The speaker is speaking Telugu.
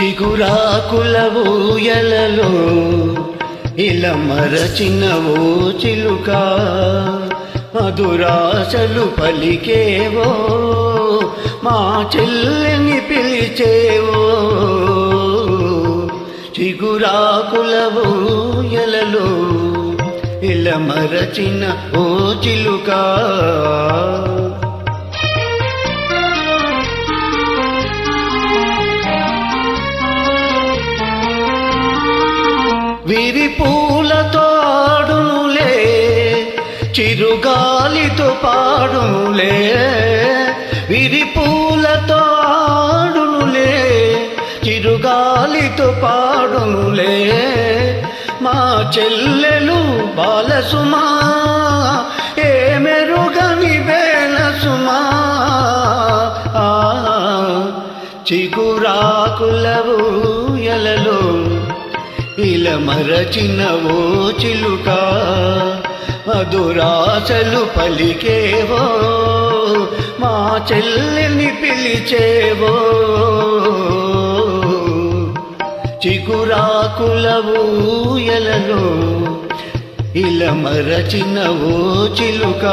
చిగురాకుల ఊయలలో ఇలా ఓ చిలుక. మధురాశలు పలికేవో మా చెల్లిని పిలిచేవో. చిగురాకుల ఊయలలో ఇలా మరచిన ఓ చిలుకా. విరి పూలతో చిరుగాలితో పాడునులే. విరి పూలతో ఆడునులే చిరుగాలితో పాడునులే. మా చెల్లెలు బాలసుమా ఏ మెరుగని వేలసుమా. ఆ చిగురాకుల ఊయలలో ఇలా మరచిన ఓ చిలుక మధురాశలు పలికేవో మా చెల్లెని పిలిచేవో. చిగురాకుల ఊయలలో మరచిన ఓ చిలుక